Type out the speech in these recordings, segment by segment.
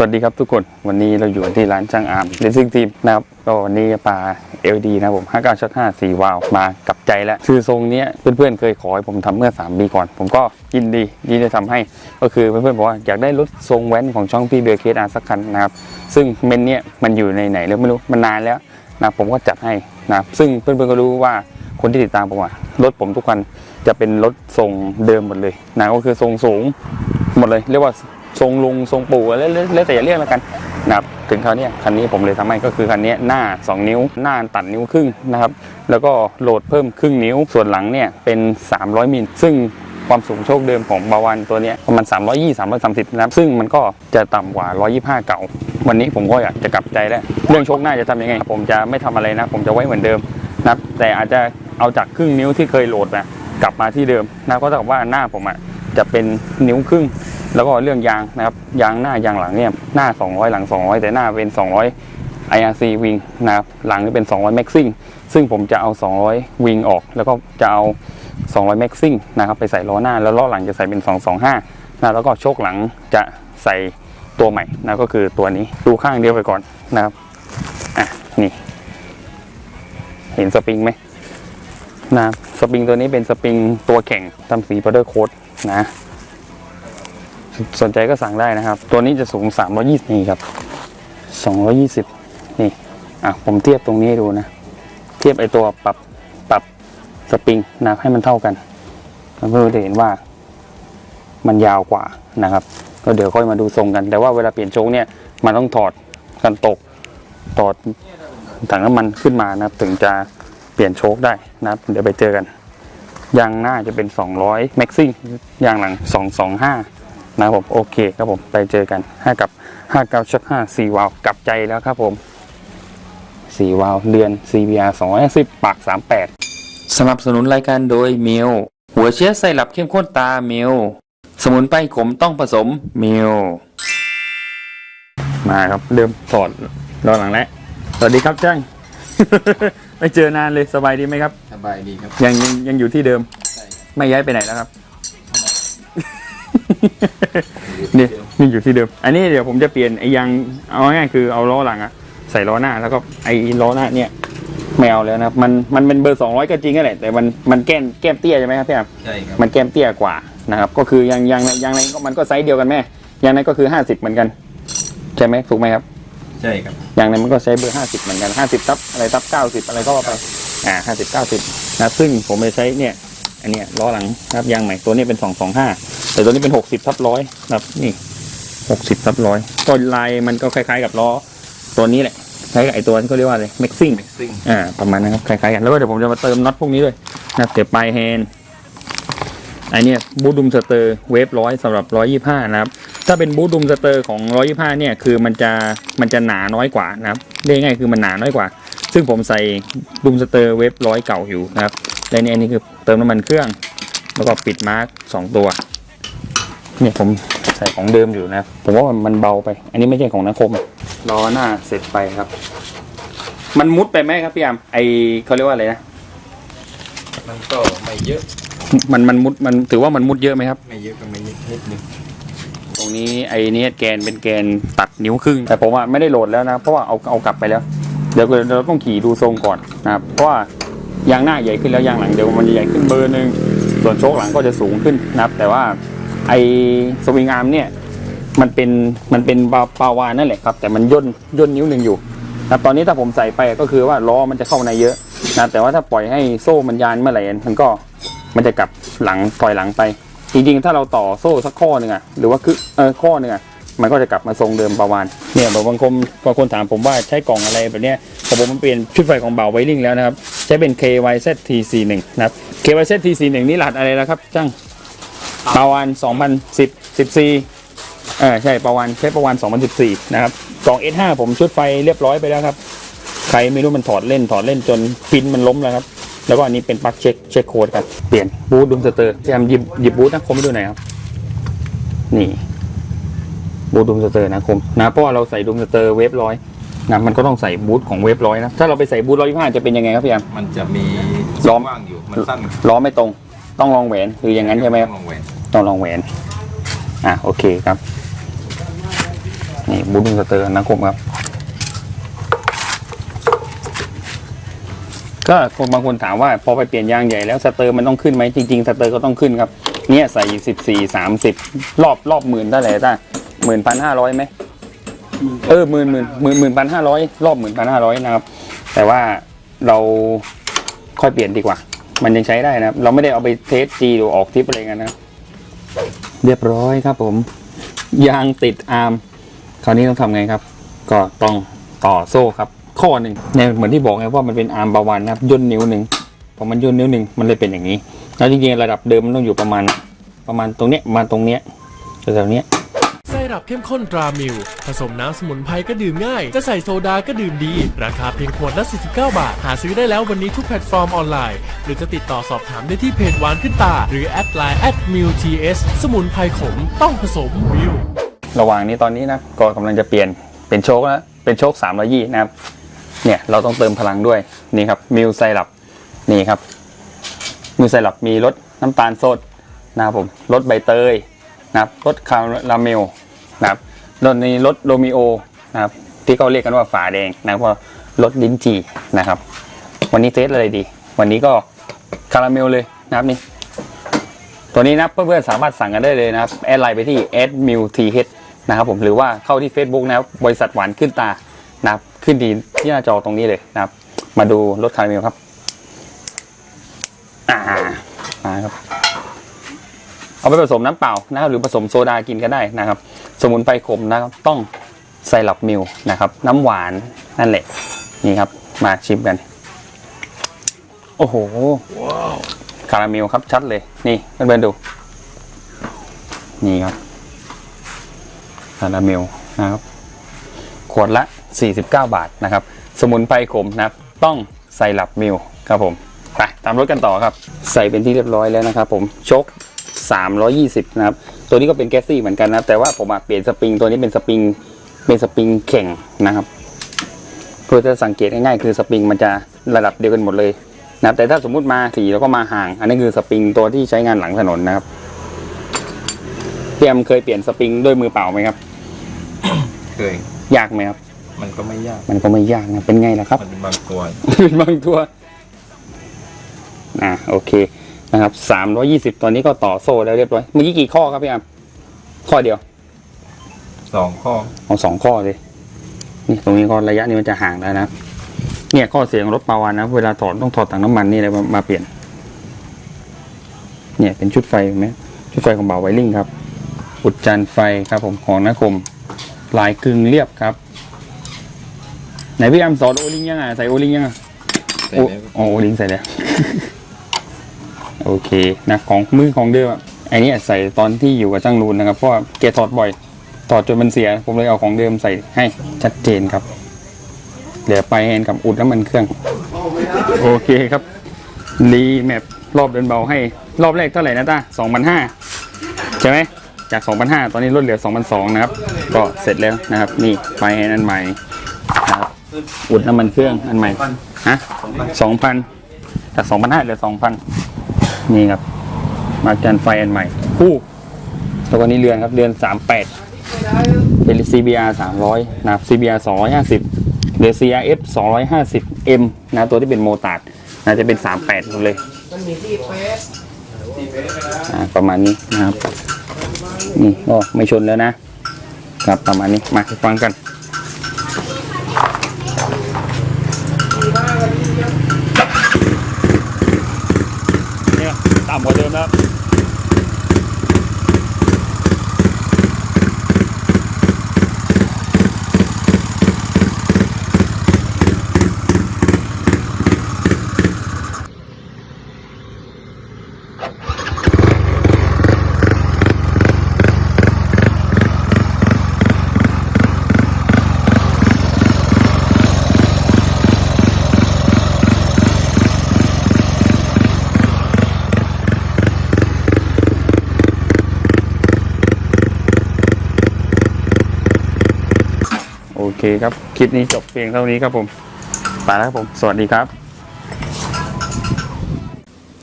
สวัสดีครับทุกคนวันนี้เราอยู่ที่ร้านช่างอาร์มเรซิ่งทีมนะครับก็วันนี้ปลา LED นะผม59ช็อต5 4วาล์วมากับใจแล้วคือทรงนี้เพื่อนๆเคยขอให้ผมทำเมื่อ 3 ปีก่อน ผมก็ยินดียินดีจะทำให้ ก็คือเพื่อนๆบอกว่าอยากได้รถทรงแว้นของช่องพี่เบลเคสอาร์สักคันนะครับซึ่งเมนเนี้ยมันอยู่ในไหนแล้วไม่รู้มันนานแล้วนะผมก็จัดให้นะซึ่งเพื่อนๆก็รู้ว่าคนที่ติดตามผมอะรถผมทุกคันจะเป็นรถทรงเดิมหมดเลยนะก็คือทรงสูงหมดเลยเรียกว่า ทรงลุงทรงปู่แล้วแล้วแต่อย่าเรียกแล้วกันนะครับถึงคราวเนี้ยคันนี้ผมเลยทำให้ก็คือคันนี้หน้า 2 นิ้ว หน้าตัดนิ้วครึ่งนะครับ แล้วก็โหลดเพิ่มครึ่งนิ้วส่วนหลังเนี่ยเป็น 300 มิลซึ่งความสูงโชคเดิมของบาวันตัวนี้ประมาณ 320 330 นะครับ ซึ่งมันก็จะต่ำกว่า 125 เก่า วันนี้ผมก็อยากจะกลับใจแล้ว เรื่องโชคหน้าจะทำยังไง ผมจะไม่ทำอะไรนะ ผมจะไว้เหมือนเดิมนะแต่อาจจะเอาจากครึ่งนิ้วที่เคยโหลดนะกลับมาที่เดิมนะก็เท่ากับว่าหน้าผมอะ จะเป็นนิ้วครึ่ง แล้วก็เรื่องยางนะครับยางหน้ายางหลังเนี่ยหน้า 200 หลัง 200 แต่หน้าเป็น 200 IRC wing นะครับหลังนี่เป็น 200 maxing ซึ่งผมจะเอา 200 wing ออก แล้วก็จะเอา 200 maxing นะครับไปใส่ล้อหน้าแล้วล้อหลังจะใส่เป็น 225นะแล้วก็โชคหลังจะใส่ตัวใหม่นะก็คือตัวนี้ดูข้างเดียวไปก่อนนะครับอะนี่ เห็นสปริงไหมนะสปริงตัวนี้เป็นสปริงตัวแข็งทำสี powder coat นะสนใจก็สั่งได้นะครับ ตัวนี้จะสูง 320นี่ครับ 220 นี่ อะ ผมเทียบตรงนี้ดูนะ เทียบไอตัวปรับปรับสปริงนะให้มันเท่ากันเพื่อจะเห็นว่ามันยาวกว่านะครับ ก็เดี๋ยวค่อยมาดูทรงกัน แต่ว่าเวลาเปลี่ยนโชคเนี่ย มันต้องถอดกันตก ถอดถังน้ำมันขึ้นมานะครับ ถึงจะเปลี่ยนโชคได้นะครับ เดี๋ยวไปเจอกัน ยางหน้าจะเป็น 200 maxing ยางหลัง 225 นะครับผมโอเคครับผมไปเจอกันห้ากับห้าเก้าชักห้าสี่วาล์วกลับใจแล้วครับผมสี่วาล์วเดือน CBR 250ปาก 38 สนับสนุนรายการโดยเมล หัวเชื้อไซรัปเข้มข้นตาเมล สมุนไพรขมต้องผสมเมล มาครับเริ่มถอดรอหลังแล้ว สวัสดีครับจ้าง ไม่เจอนานเลยสบายดีไหมครับ สบายดีครับ ยังยังยังอยู่ที่เดิมใช่ไม่ย้ายไปไหนแล้วครับเนี่ยนี่อยู่ที่เดิม อันนี้เดี๋ยวผมจะเปลี่ยนไอ้ยางเอาง่ายๆคือเอาล้อหลังอะใส่ล้อหน้าแล้วก็ไอ้ล้อหน้าเนี่ยไม่เอาแล้วนะครับมันมันเป็นเบอร์สองร้อยก็จริงก็แหละแต่มันมันแก้มแก้มเตี้ยใช่ไหมครับพี่อะใช่ครับ มันแก้มเตี้ยกว่านะครับก็คือยางยางยางในก็มันก็ไซส์เดียวกันแม่ยางในก็คือห้าสิบเหมือนกันใช่ไหมถูกไหมครับ ใช่ครับยางในมันก็ใช้เบอร์ห้าสิบเหมือนกันห้าสิบทับอะไรทับเก้าสิบอะไรก็ว่าไป อ่าห้าสิบเก้าสิบนะ ซึ่งผมไปใช้เนี่ย อันเนี้ยล้อหลังนะครับยางใหม่ตัวนี้เป็นสองสองห้าแต่ตัวนี้เป็นหกสิบทับร้อยนะครับนี่หกสิบทับร้อยก็ลายมันก็คล้ายๆกับล้อตัวนี้แหละคล้ายกับไอตัวที่เขาเรียกว่าอะไร mixing ซิ่งอ่าประมาณนั้นครับคล้ายๆกันแล้วก็เดี๋ยวผมจะมาเติมน็อตพวกนี้ด้วยนะครับเดี๋ยวปลายแฮนด์ ไอเนี้ยบูดุมสเตอร์เวฟร้อยสำหรับร้อยยี่ห้านะครับ ถ้าเป็นบูดุมสเตอร์ของร้อยยี่ห้าเนี่ยคือมันจะมันจะหนาน้อยกว่านะครับเรียกง่ายๆคือมันหนาน้อยกว่า ซึ่งผมใส่ดุมสเตอร์เวฟร้อยเก่าอยู่นะครับและนี่อันนี้คือเติมน้ำมันเครื่อง แล้วก็ปิดมาร์กสองตัวเนี่ยผมใส่ของเดิมอยู่นะครับผมว่ามันเบาไป อันนี้ไม่ใช่ของนักคมล้อหน้าเสร็จไปครับ มันมุดไปไหมครับพี่ยามไอเขาเรียกว่าอะไรนะมันก็ไม่เยอะ มันมันมุดมันถือว่ามันมุดเยอะไหมครับ ไม่เยอะก็ไม่นิดนิดนึงตรงนี้ไอเนี้ยแกนเป็นแกนตัดนิ้วครึ่ง แต่ผมอะไม่ได้โหลดแล้วนะ เพราะว่าเอาเอากลับไปแล้ว เดี๋ยวเราต้องขี่ดูทรงก่อนนะครับ เพราะว่ายางหน้าใหญ่ขึ้นแล้วยางหลังเดี๋ยวมันจะใหญ่ขึ้นเบอร์หนึ่งส่วนโชคหลังก็จะสูงขึ้นนะครับ แต่ว่าไอสวิงอาร์มเนี่ยมันเป็นมันเป็นปาปาวานนั่นแหละครับ แต่มันย่นย่นนิ้วหนึ่งอยู่นะครับตอนนี้ถ้าผมใส่ไปก็คือว่าล้อมันจะเข้าในเยอะนะแต่ว่าถ้าปล่อยให้โซ่มันยานเมื่อไหร่มันก็ มันจะกลับหลังถอยหลังไป จริงๆ ถ้าเราต่อโซ่สักข้อหนึ่งอะหรือว่าคือเออข้อหนึ่งอะมันก็จะกลับมาทรงเดิมประวานเนี่ยบางคนบางคนถามผมว่าใช้กล่องอะไรแบบเนี้ยแต่ผมมันเปลี่ยนชุดไฟของเบาไวริงแล้วนะครับ ใช้เป็น KYZT41 นะครับ KYZT41 นี่รหัสอะไรแล้วครับจ้างประวาน2010 14เออใช่ประวานใช้ประวาน2014 นะครับกล่อง S5 ผมชุดไฟเรียบร้อยไปแล้วครับ ใครไม่รู้มันถอดเล่นถอดเล่นจนพินมันล้มแล้วครับ แล้วก็อันนี้เป็นปลั๊กเช็คเช็คโค้ดครับเปลี่ยนบูทดุมสเตอร์พยายามหยิบหยิบบูทนะคมให้ดูหน่อยครับ นี่บูทดุมสเตอร์นะคมนะเพราะว่าเราใส่ดุมสเตอร์เวฟร้อยนะมันก็ต้องใส่บูทของเวฟร้อยนะถ้าเราไปใส่บูทร้อยยี่ห้าจะเป็นยังไงครับพี่ยามมันจะมีล้อมว่างอยู่มันสั้นล้อไม่ตรง ต้องลองแหวนคืออย่างนั้นใช่ไหมครับลองแหวนต้องลองแหวนอะโอเคครับนี่บูดุงสเตอร์นะครับครับ ก็คนบางคนถามว่าพอไปเปลี่ยนยางใหญ่แล้วสเตอร์มันต้องขึ้นไหมจริงๆสเตอร์ก็ต้องขึ้นครับเนี่ยใส่สิบสี่สามสิบรอบรอบหมื่นได้เลยได้หมื่นพันห้าร้อยไหมเออหมื่นหมื่นหมื่นหมื่นพันห้าร้อยรอบหมื่นพันห้าร้อยนะครับ แต่ว่าเราค่อยเปลี่ยนดีกว่า มันยังใช้ได้นะครับ เราไม่ได้เอาไปเทสจีหรือออกทริปอะไรกันนะเรียบร้อยครับผม ยางติดอาร์มคราวนี้ต้องทำไงครับ ก็ต้องต่อโซ่ครับ ข้อหนึ่งเนี่ยเหมือนที่บอกไงว่ามันเป็นอาร์มบาวันนะครับย่นนิ้วหนึ่งพอมันย่นนิ้วหนึ่งมันเลยเป็นอย่างนี้ แล้วจริงๆระดับเดิมมันต้องอยู่ประมาณ ประมาณตรงเนี้ยมาตรงเนี้ยแถวๆเนี้ยไซรัปเข้มข้นตรามิวผสมน้ำสมุนไพรก็ดื่มง่าย จะใส่โซดาก็ดื่มดี ราคาเพียงขวดละ 49 บาท หาซื้อได้แล้ววันนี้ทุกแพลตฟอร์มออนไลน์ หรือจะติดต่อสอบถามได้ที่เพจหวานขึ้นตา หรือแอดไลน์แอดมิวทีเอสสมุนไพรขมต้องผสมมิวระหว่างนี้ตอนนี้นะก็กำลังจะเปลี่ยนเป็นโชคแล้วเป็นโชค3 2 0นะครับ เนี่ยเราต้องเติมพลังด้วยนี่ครับมิลไซรัปนี่ครับมิลไซรัปมีรสน้ำตาลสดนะครับผมรสใบเตยนะครับรสคาราเมลนะครับรสนี้รสโรมิโอนะครับที่เขาเรียกกันว่าฝาแดงนะครับรสลิ้นจี่นะครับ วันนี้เทสอะไรดี วันนี้ก็คาราเมลเลยนะครับนี่ตัวนี้นะเพื่อนๆสามารถสั่งกันได้เลยนะครับแอดไลน์ไปที่ a d m i l t h นะครับผมหรือว่าเข้าที่ Facebook นะครับบริษัทหวานขึ้นตา ขึ้นดีที่หน้าจอตรงนี้เลยนะครับ มาดูรสคาราเมลครับ อ่ามาครับ เอาไปผสมน้ำเปล่านะครับหรือผสมโซดากินก็ได้นะครับ สมุนไพรขมนะครับ ต้องไซรัปมิลนะครับ น้ำหวานนั่นแหละ นี่ครับ มาชิมกัน โอ้โหคาราเมลครับชัดเลย นี่เพื่อนๆดู นี่ครับคาราเมลนะครับ ขวดละ 49 บาทนะครับ สมุนไพรขมนะครับ ต้องใส่หลับมิลครับผมไปตามรถกันต่อครับ ใส่เป็นที่เรียบร้อยแล้วนะครับผมชก 320 นะครับ ตัวนี้ก็เป็นแก๊สซี่เหมือนกันนะแต่ว่าผมอะเปลี่ยนสปริงตัวนี้เป็นสปริงเป็นสปริงแข่งนะครับเพื่อจะสังเกตง่ายๆคือสปริงมันจะระดับเดียวกันหมดเลยนะครับแต่ถ้าสมมุติมาสีแล้วก็มาห่าง อันนี้คือสปริงตัวที่ใช้งานหลังถนนนะครับพี่แอมเคยเปลี่ยนสปริงด้วยมือเปล่าไหมครับ เคย ยากไหมครับ มันก็ไม่ยากมันก็ไม่ยากนะเป็นไงล่ะครับ มันเป็นบางตัว เป็นบางตัวอ่าโอเคนะครับสามร้อยี่สิบตอนนี้ก็ต่อโซ่แล้วเรียบร้อยเมื่อกี้กี่ข้อครับพี่แอมข้อเดียวสองข้อเอาสองข้อเลยนี่ตรงนี้ก็ระยะนี้มันจะห่างแล้วนะเนี่ยข้อเสียงรถปาวานนะ เวลาถอดต้องถอดถังน้ำมันนี่เลยมามาเปลี่ยน เนี่ยเป็นชุดไฟเห็นไหมชุดไฟของบ่าวไวริ่งครับอุดจันทร์ไฟครับผมของนักคมลายกึ่งเรียบครับ ไหนพี่แอมสอนโอลิงยังไงใส่โอลิงยังไงแต่โอ้แล้วโอลิงใส่แล้ว โอเคนะของมือของเดิมอะไอเนี้ยใส่ตอนที่อยู่กับจ้างนูนนะครับเพราะว่าแกถอดบ่อย ถอดจนมันเสีย ผมเลยเอาของเดิมใส่ให้ชัดเจนครับ เหลือไปแฮนด์กับอุดน้ำมันเครื่อง โอเคครับ รีแมปรอบเดินเบาให้ รอบแรกเท่าไหร่นะต้าสองพันห้าใช่ไหมจากสองพันห้าตอนนี้ลดเหลือสองพันสองนะครับ ก็เสร็จแล้วนะครับ นี่ไปแฮนด์อันใหม่นะครับ อุดน้ำมันเครื่องอันใหม่ฮะสองพันจากสองพันห้าเหลือสองพันนี่ครับ มาจันไฟอันใหม่คู่แล้วก็นี่เรือนครับเรือนสามแปดเป็น CBR 300 นะครับ CBR 250หรือ CRF 250M นะตัวที่เป็นโมตาร์ดนะจะเป็น 38หมดเลยอ่าประมาณนี้นะครับ นี่ก็ไม่ชนแล้วนะครับประมาณนี้มาฟังกัน เนี่ยต่ำกว่าเดิมแล้ว โอเคครับ คลิปนี้จบเพียงเท่านี้ครับผมไปแล้วครับผม สวัสดีครับ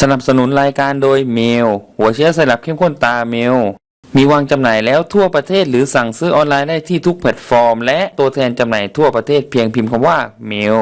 สนับสนุนรายการโดยเมล หัวเชื้อสลับเข้มข้นตาเมล มีวางจำหน่ายแล้วทั่วประเทศหรือสั่งซื้อออนไลน์ได้ที่ทุกแพลตฟอร์ม และตัวแทนจำหน่ายทั่วประเทศเพียงพิมพ์คำว่าเมล